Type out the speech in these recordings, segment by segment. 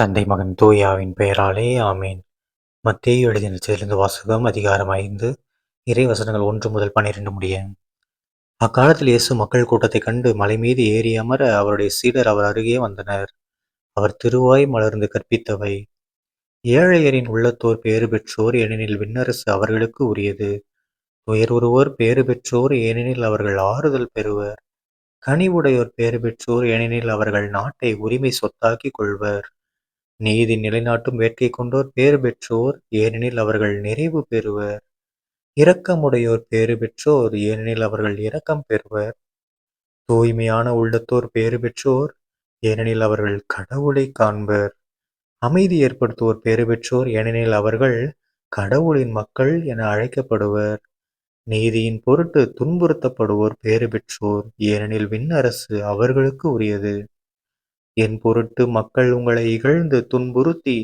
தந்தை மகன் தூயாவின் பெயராலே ஆமேன். மத்தேயு எழுதிய நற்செய்தியிலிருந்து வாசகம் அதிகாரம் ஐந்து. இறை வசனங்கள் ஒன்று முதல் பன்னிரண்டு முடிய. அக்காலத்தில் இயேசு மக்கள் கூட்டத்தைக் கண்டு மலை மீது ஏறி அமர அவருடைய சீடர் அவர் அருகே வந்தனர். அவர் திருவாய் மலர்ந்து கற்பித்தவை. ஏழையரின் உள்ளத்தோர் பேறு பெற்றோர் ஏனெனில் விண்ணரசு அவர்களுக்கு உரியது. துயருருவோர் பேறு பெற்றோர் ஏனெனில் அவர்கள் ஆறுதல் பெறுவர். கனிவுடையோர் பேறு பெற்றோர் ஏனெனில் அவர்கள் நாட்டை உரிமை சொத்தாக்கிக் கொள்வர். நீதி நிலைநாட்டும் வேட்கை கொண்டோர் பேறு பெற்றோர் ஏனெனில் அவர்கள் நிறைவு பெறுவர். இரக்கமுடையோர் பேறு பெற்றோர் ஏனெனில் அவர்கள் இரக்கம் பெறுவர். தூய்மையான உள்ளத்தோர் பேறு பெற்றோர் ஏனெனில் அவர்கள் கடவுளை காண்பர். அமைதி ஏற்படுத்துவோர் பேறு பெற்றோர் ஏனெனில் அவர்கள் கடவுளின் மக்கள் என அழைக்கப்படுவர். நீதியின் பொருட்டு துன்புறுத்தப்படுவோர் பேறு பெற்றோர் ஏனெனில் விண்ணரசு அவர்களுக்கு உரியது. என் பொருட்டு மக்கள் உங்களை இகழ்ந்து துன்புறுத்தி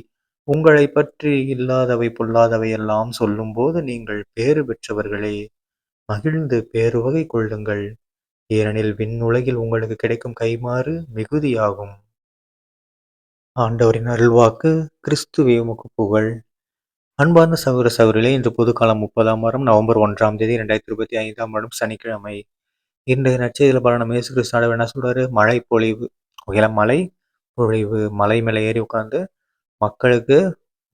உங்களை பற்றி இல்லாதவை பொல்லாதவை எல்லாம் சொல்லும்போது நீங்கள் பேறு பெற்றவர்களே மகிழ்ந்து பேருவகை கொள்ளுங்கள். ஏனெனில் விண்ணுலகில் உங்களுக்கு கிடைக்கும் கைமாறு மிகுதியாகும். ஆண்டவரின் அருள்வாக்கு கிறிஸ்துவே உமக்கு புகழ். அன்பார்ந்த சகோதர சகோதரிலே இன்று பொதுக்காலம் முப்பதாம் வாரம் நவம்பர் ஒன்றாம் தேதி ரெண்டாயிரத்தி இருபத்தி ஐந்தாம் வருடம் சனிக்கிழமை. இன்றைய நற்செய்தியில் பாருங்க மேசு கிறிஸ்தாடவர் என்ன சொல்றாரு? மழை பொழிவு உயரமலை பொழிவு மலை மேலே ஏறி உட்காந்து மக்களுக்கு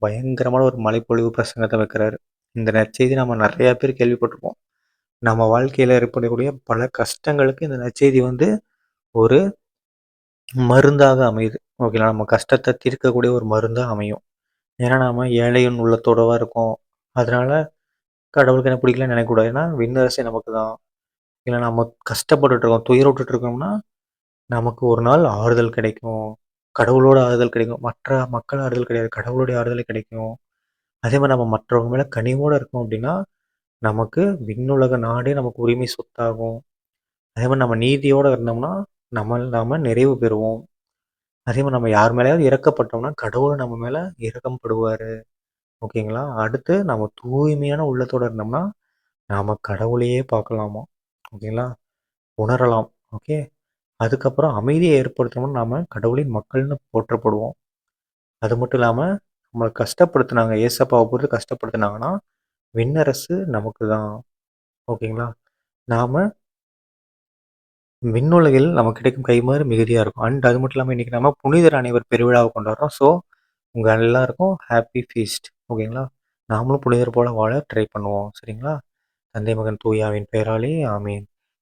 பயங்கரமான ஒரு மலைப்பொழிவு பிரசங்கத்தை வைக்கிறாரு. இந்த நற்செய்தி நம்ம நிறையா பேர் கேள்விப்பட்டிருப்போம். நம்ம வாழ்க்கையில் ஏற்படக்கூடிய பல கஷ்டங்களுக்கு இந்த நற்செய்தி வந்து ஒரு மருந்தாக அமையுது. ஓகேங்களா? நம்ம கஷ்டத்தை தீர்க்கக்கூடிய ஒரு மருந்தாக அமையும். ஏன்னா நாம ஏழையின் உள்ளத்தோடவா இருக்கோம். அதனால கடவுளுக்கு என்ன பிடிக்கலன்னு நினைக்கக்கூடாது. ஏன்னா விண்ணரசை நமக்கு தான் இல்லை நம்ம கஷ்டப்பட்டுட்டு இருக்கோம் துயரோட்டுட்டு இருக்கோம்னா நமக்கு ஒரு நாள் ஆறுதல் கிடைக்கும். கடவுளோட ஆறுதல் கிடைக்கும். மற்ற மக்கள் ஆறுதல் கிடையாது. கடவுளுடைய ஆறுதல் கிடைக்கும். அதே மாதிரி நம்ம மற்றவங்க மேலே கனிவோடு இருக்கோம் அப்படின்னா நமக்கு விண்ணுலக நாடே நமக்கு உரிமை சொத்தாகும். அதே மாதிரி நம்ம நீதியோடு இருந்தோம்னா நம்ம நாம் நிறைவு பெறுவோம். அதே மாதிரி நம்ம யார் மேலேயாவது இறக்கப்பட்டோம்னா கடவுள் நம்ம மேலே இறக்கப்படுவார் ஓகேங்களா? அடுத்து நம்ம தூய்மையான உள்ளத்தோடு இருந்தோம்னா நாம் கடவுளையே பார்க்கலாமா? ஓகேங்களா? உணரலாம். ஓகே? அதுக்கப்புறம் அமைதியை ஏற்படுத்தணும்னு நாம் கடவுளின் மக்கள்னு போற்றப்படுவோம். அது மட்டும் இல்லாமல் நம்மளை கஷ்டப்படுத்தினாங்க ஏசப்பாவை பொறுத்து கஷ்டப்படுத்தினாங்கன்னா விண்ணரசு நமக்கு தான் ஓகேங்களா? நாம் விண்ணுலகில் நமக்கு கிடைக்கும் கைமாறு மிகுதியாக இருக்கும். அண்ட் அது மட்டும் இல்லாமல் இன்றைக்கி நம்ம புனிதர் அனைவர் பெருவிழாவை கொண்டாடுறோம். ஸோ உங்கள் எல்லாருக்கும் ஹாப்பி ஃபீஸ்ட் ஓகேங்களா? நாமளும் புனிதர் போல் வாழ ட்ரை பண்ணுவோம். சரிங்களா? தந்தை மகன் தூயாவின் பெயராலே ஆமீன்.